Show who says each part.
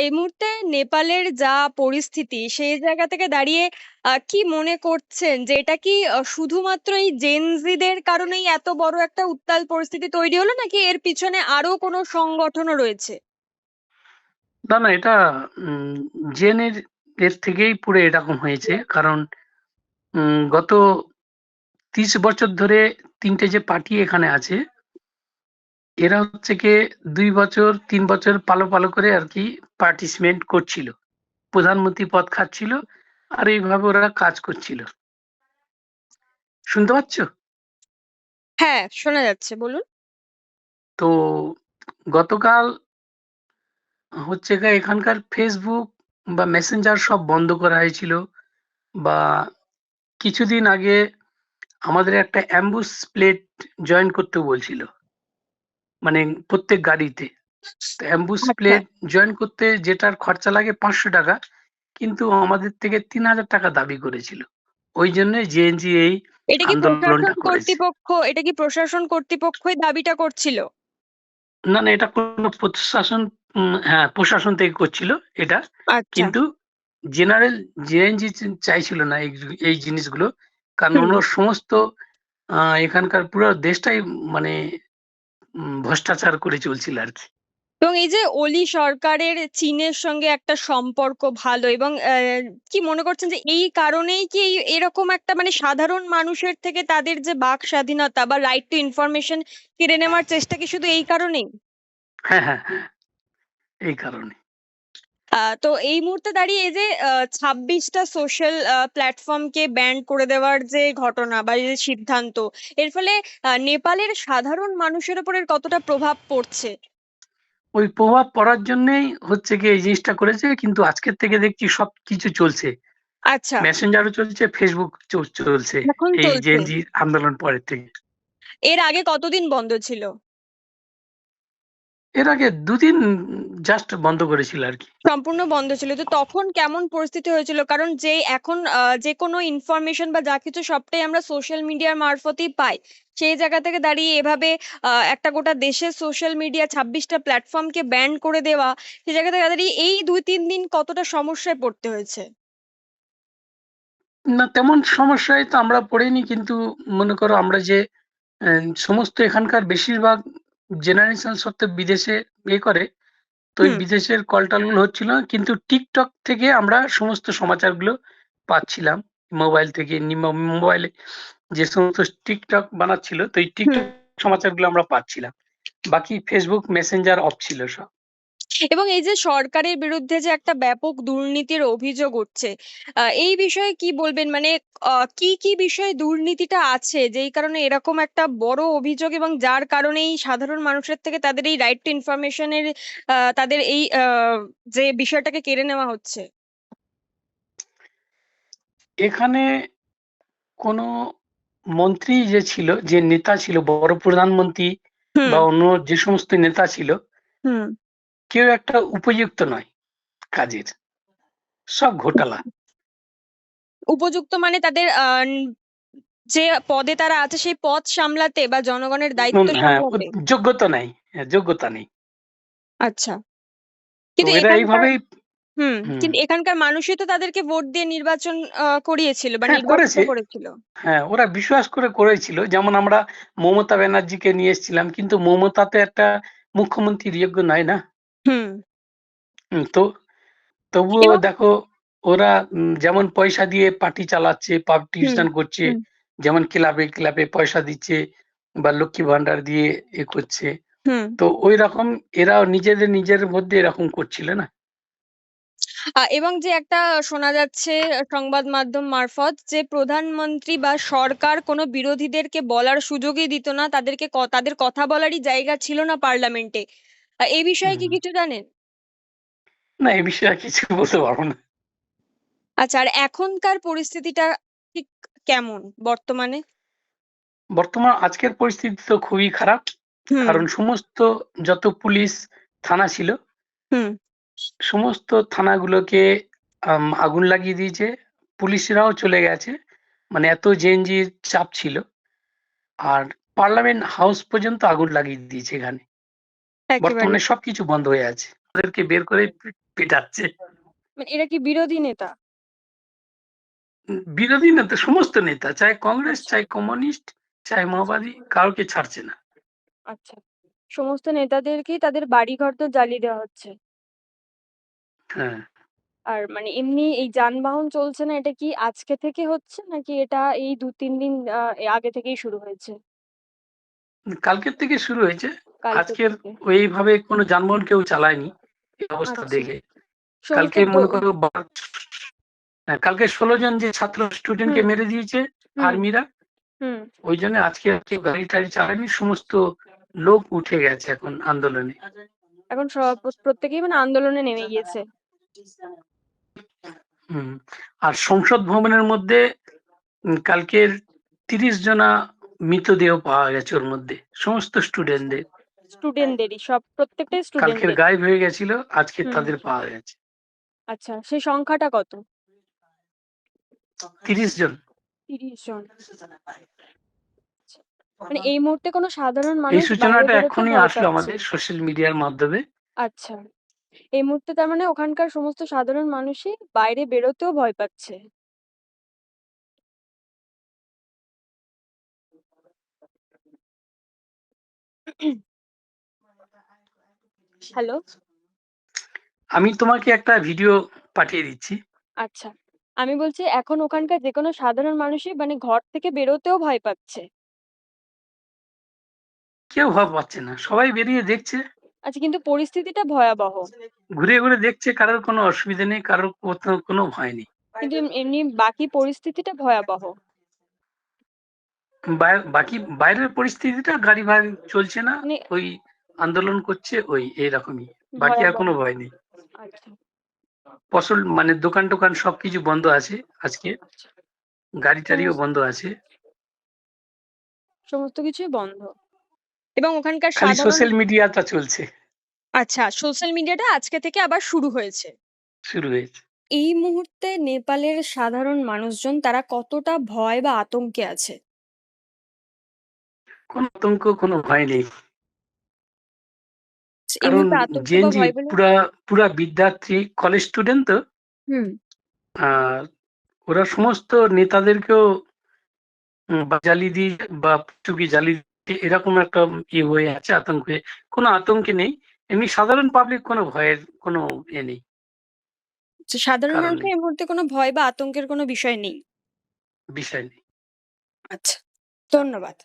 Speaker 1: এই মুহূর্তে নেপালের যা পরিস্থিতি সেই জায়গা থেকে দাঁড়িয়ে কি মনে করছেন যে এটা কি শুধুমাত্র এই জেন জিদের কারণেই এত বড় একটা উত্তাল পরিস্থিতি তৈরি হলো নাকি এর পিছনে আরও কোনো সংগঠনও রয়েছে?
Speaker 2: না, না এটা জেনের এর থেকেই পুরো এরকম হয়েছে। কারণ গত ৩০ বছর ধরে তিনটে যে পার্টি এখানে আছে এরা হচ্ছে কি দুই বছর তিন বছর পালো, পালো করে আর কি পার্টিসিপেন্ট করছিল। প্রধানমন্ত্রী পদ খাচ্ছিল আর এইভাবে ওরা কাজ করছিল। শুনতে পাচ্ছ?
Speaker 1: হ্যাঁ, শোনা যাচ্ছে বলুন।
Speaker 2: তো গতকাল হচ্ছে এখানকার ফেসবুক বা মেসেঞ্জার সব বন্ধ করা হয়েছিল বা কিছুদিন আগে আমাদের একটা অ্যাম্বুস প্লেট জয়েন করতে বলছিল। মানে প্রত্যেক গাড়িতে।
Speaker 1: আচ্ছা।
Speaker 2: প্লেট জয়েন করতে যেটার খরচা লাগে ৳৫০০ কিন্তু আমাদের থেকে ৳৩০০০ দাবি করেছিল। ওইজন্যই জেএনজি এই
Speaker 1: এটা কি প্রশাসন কর্তৃপক্ষ এটা কি প্রশাসন কর্তৃপক্ষই দাবিটা করছিল?
Speaker 2: না, না এটা কোনো প্রশাসন হ্যাঁ, প্রশাসন থেকে করছিল এটা।
Speaker 1: আচ্ছা।
Speaker 2: কিন্তু জেনারেল জেএনজি চাইছিল না এই জিনিসগুলো। কারণ। ওনার সমস্ত এখানকার পুরো দেশটাই মানে ভ্রষ্টাচার করে চলছিল আর কি
Speaker 1: এবং এই যে অলি সরকারের চীনের সঙ্গে একটা সম্পর্ক ভালো এবং কি মনে করছেন যে এই কারণেই কি এরকম একটা মানে সাধারণ মানুষের থেকে তাদের যে বাক স্বাধীনতা বা রাইট টু ইনফরমেশন কেড়ে নেওয়ার চেষ্টা কি শুধু এই কারণেই?
Speaker 2: হ্যাঁ, হ্যাঁ, হ্যাঁ। এই কারণে।
Speaker 1: আ তো এই মুহূর্তে দাঁড়িয়ে এই যে ২৬ সোশ্যাল প্ল্যাটফর্মকে ব্যান করে দেওয়ার যে ঘটনা বা যে সিদ্ধান্ত, এর ফলে নেপালের সাধারণ মানুষের উপর এর কতটা প্রভাব পড়ছে?
Speaker 2: ওই প্রভাব পড়ার জন্যেই হচ্ছে গিয়ে এই জিনিসটা করেছে। কিন্তু আজকের থেকে দেখছি সবকিছু চলছে।
Speaker 1: আচ্ছা।
Speaker 2: মেসেঞ্জারও চলছে, ফেসবুক চলছে। এই। জেএনজি আন্দোলন পরের থেকে।
Speaker 1: এর আগে কতদিন বন্ধ ছিল?
Speaker 2: এর আগে ২ দিন জাস্ট বন্ধ করেছিল আরকি।
Speaker 1: সম্পূর্ণ বন্ধ ছিল। তো তখন কেমন পরিস্থিতি হয়েছিল? কারণ যে এখন আ যেকোনো ইনফরমেশন বা যা কিছু সবটাই আমরা সোশ্যাল মিডিয়ার মারফতেই পাই। সেই জায়গা থেকে দাঁড়িয়ে এভাবে একটা গোটা দেশের সোশ্যাল মিডিয়া ২৬ টা প্ল্যাটফর্মকে ব্যান করে দেওয়া, সে জায়গা থেকে দাঁড়িয়ে এই ২-৩ দিন কতটা সমস্যায় পড়তে হয়েছে?
Speaker 2: না তেমন সমস্যায় তো আমরা পড়িনি। কিন্তু মনে করো আমরা যে সমস্ত এখানকার বেশিরভাগ জেনারেশন সব তো বিদেশে ইয়ে করে। তো ওই
Speaker 1: হুম।
Speaker 2: বিদেশের কলটালগুলো হচ্ছিল না। কিন্তু টিকটক থেকে আমরা সমস্ত সমাচারগুলো পাচ্ছিলাম। মোবাইল থেকে মোবাইলে যে সমস্ত টিকটক বানাচ্ছিল তো এই
Speaker 1: টিকটক
Speaker 2: TikTok সমাচারগুলো আমরা পাচ্ছিলাম। বাকি ফেসবুক মেসেঞ্জার অফ ছিল সব।
Speaker 1: এবং এই যে সরকারের বিরুদ্ধে যে একটা ব্যাপক দুর্নীতির অভিযোগ উঠছে, এই বিষয়ে কি বলবেন? মানে কি, কি বিষয়ে দুর্নীতিটা আছে যেই কারণে এরকম একটা বড় অভিযোগ এবং যার কারণেই সাধারণ মানুষের থেকে তাদের এই রাইট টু ইনফরমেশন এর আ তাদের এই যে বিষয়টাকে কেড়ে নেওয়া হচ্ছে?
Speaker 2: এখানে কোনো মন্ত্রী যে ছিল, যে নেতা ছিল, বড় প্রধানমন্ত্রী বা অন্য যে সমস্ত নেতা ছিল
Speaker 1: হুম।
Speaker 2: কেউ একটা উপযুক্ত নয় কাজের। সব ঘোটালা।
Speaker 1: উপযুক্ত মানে তাদের যে পদে তারা আছে সেই পদ সামলাতে বা জনগণের দায়িত্ব
Speaker 2: হ্যাঁ? যোগ্যতা নাই। হ্যাঁ, যোগ্যতা নেই।
Speaker 1: আচ্ছা। কিন্তু
Speaker 2: এরা এইভাবেই
Speaker 1: হুম। কিন্তু এখানকার মানুষই তো তাদেরকে ভোট দিয়ে নির্বাচন করিয়েছিল বা
Speaker 2: হ্যাঁ,
Speaker 1: নির্বাচিত করেছিল।
Speaker 2: হ্যাঁ, ওরা বিশ্বাস করে করেছিল। যেমন আমরা মমতা ব্যানার্জিকে নিয়ে এসেছিলাম। কিন্তু মমতা তো একটা মুখ্যমন্ত্রীর যোগ্য নয় না?
Speaker 1: হুম।
Speaker 2: হুম, তো তবুও
Speaker 1: এবং
Speaker 2: দেখো ওরা উম যেমন পয়সা দিয়ে পার্টি চালাচ্ছে,
Speaker 1: হুম,
Speaker 2: পার্টিশন করছে,
Speaker 1: হুম,
Speaker 2: যেমন ক্লাবে, ক্লাবে পয়সা দিচ্ছে বা লক্ষ্মী ভান্ডার দিয়ে এ করছে।
Speaker 1: হুম।
Speaker 2: তো ঐরকম এরাও নিজেদের, নিজের মধ্যে এরকম করছিল না?
Speaker 1: আ এবং যে একটা শোনা যাচ্ছে সংবাদ মাধ্যম মারফত যে প্রধানমন্ত্রী বা সরকার কোনো বিরোধীদেরকে বলার সুযোগই দিত না। তাদেরকে ক তাদের কথা বলারই জায়গা ছিল না পার্লামেন্টে। আ এই বিষয়ে কি কিছু জানেন?
Speaker 2: না, এ বিষয়ে কিছু বলতে পারব না।
Speaker 1: আচ্ছা আর এখনকার পরিস্থিতিটা ঠিক কেমন বর্তমানে?
Speaker 2: বর্তমান আজকের পরিস্থিতি তো খুবই খারাপ। কারণ সমস্ত যত পুলিশ থানা ছিল,
Speaker 1: হুম,
Speaker 2: সমস্ত থানাগুলোকে আগুন লাগিয়ে দিয়েছে। পুলিশরাও চলে গেছে। মানে এত জেএনজির চাপ ছিল। আর পার্লামেন্ট হাউস পর্যন্ত আগুন লাগিয়ে দিয়েছে এখানে। বর্তমানে সবকিছু বন্ধ হয়ে আছে। ওদেরকে বের করে পিটাচ্ছে।
Speaker 1: মানে এরা কি বিরোধী নেতা?
Speaker 2: বিরোধী নেতা সমস্ত নেতা। চাই কংগ্রেস। চাই কমিউনিস্ট চাই মাওবাদী কাউকে ছাড়ছে না।
Speaker 1: আচ্ছা। সমস্ত নেতাদেরকেই তাদের বাড়ি ঘর তো জ্বালিয়ে দেওয়া হচ্ছে।
Speaker 2: হ্যাঁ।
Speaker 1: আর মানে এমনি এই যানবাহন চলছে না এটা কি আজকে থেকে হচ্ছে? নাকি এটা এই দু তিন দিন আহ, আগে থেকেই শুরু হয়েছে?
Speaker 2: কালকের থেকে শুরু হয়েছে। আজকের ওইভাবে কোনো যানবাহন কেউ চালায়নি এই অবস্থা
Speaker 1: আচ্ছা।
Speaker 2: দেখে। কালকে মনে করো হ্যাঁ, কালকে ষোলো জন যে ছাত্র স্টুডেন্টকে মেরে দিয়েছে
Speaker 1: হুম,
Speaker 2: আর্মিরা ওই জন্য আজকে কেউ গাড়ি টাড়ি চালায়নি সমস্ত লোক উঠে গেছে এখন আন্দোলনে।
Speaker 1: এখন সব প্রত্যেকেই মানে আন্দোলনে নেমে গিয়েছে।
Speaker 2: হুম। আর সংসদ ভবনের মধ্যে কালকের তিরিশ জনা মৃতদেহ পাওয়া গেছে ওর মধ্যে সমস্ত স্টুডেন্টদের
Speaker 1: স্টুডেন্টদেরই সব প্রত্যেকটাই
Speaker 2: কালকের
Speaker 1: স্টুডেন্টদের
Speaker 2: গায়েব হয়ে গেছিল আজকে
Speaker 1: হুম।
Speaker 2: তাদের পাওয়া গেছে।
Speaker 1: আচ্ছা সেই সংখ্যাটা কত?
Speaker 2: তিরিশ জন।
Speaker 1: তিরিশ জন। মানে এই মুহূর্তে কোনো সাধারণ
Speaker 2: এই
Speaker 1: মানুষ বাইরে
Speaker 2: সূচনাটা
Speaker 1: বেরোতে ভয়
Speaker 2: আসলো
Speaker 1: পাচ্ছে?
Speaker 2: আমাদের সোশ্যাল মিডিয়ার মাধ্যমে।
Speaker 1: আচ্ছা এই মুহূর্তে তার মানে ওখানকার সমস্ত সাধারণ মানুষই বাইরে বেরোতেও ভয় পাচ্ছে। হ্যালো?
Speaker 2: আমি তোমাকে একটা ভিডিও পাঠিয়ে দিচ্ছি।
Speaker 1: আচ্ছা। আমি বলছি এখন ওখানকার যে কোনো সাধারণ মানুষই মানে ঘর থেকে বেরোতেও ভয় পাচ্ছে।
Speaker 2: কেউ ভয় পাচ্ছে না সবাই বেরিয়ে দেখছে।
Speaker 1: আচ্ছা কিন্তু পরিস্থিতিটা ভয়াবহ।
Speaker 2: ঘুরে ঘুরে দেখছে কারোর কোনো অসুবিধা নেই কারোর কোনো ভয় নেই।
Speaker 1: কিন্তু এমনি বাকি পরিস্থিতিটা ভয়াবহ।
Speaker 2: বাকি বাইরের পরিস্থিতিটা গাড়ি ভাড়ি চলছে না
Speaker 1: মানে
Speaker 2: ওই আন্দোলন করছে ওই এইরকমই। বাকি আর কোনো ভয় নেই।
Speaker 1: আচ্ছা।
Speaker 2: ফসল মানে দোকান টোকান সবকিছু বন্ধ আছে আজকে।
Speaker 1: আচ্ছা।
Speaker 2: গাড়ি টাড়িও বন্ধ আছে।
Speaker 1: সমস্ত কিছুই বন্ধ। এবং ওখানকার
Speaker 2: খালি সোশ্যাল মিডিয়াটা চলছে।
Speaker 1: আচ্ছা সোশ্যাল মিডিয়াটা আজকে থেকে আবার শুরু হয়েছে।
Speaker 2: শুরু হয়েছে।
Speaker 1: এই মুহূর্তে নেপালের সাধারণ মানুষজন তারা কতটা ভয় বা আতঙ্কে আছে?
Speaker 2: কোনো আতঙ্ক কোনো ভয় নেই। কারণ জেনজি পুরা পুরা বিদ্যার্থী কলেজ স্টুডেন্ট তো আহ, ওরা সমস্ত নেতাদেরকেও জ্বালিয়ে দিয়ে বা চুকি জ্বালিয়ে দিয়ে এরকম একটা ইয়ে হয়ে আছে আতঙ্কে। কোনো আতঙ্কে নেই। এমনি সাধারণ পাবলিক কোনো ভয়ের কোনো এ নেই।
Speaker 1: সাধারণ মানুষের এই মুহূর্তে কোনো ভয় বা আতঙ্কের কোনো বিষয় নেই?
Speaker 2: বিষয় নেই।
Speaker 1: আচ্ছা ধন্যবাদ।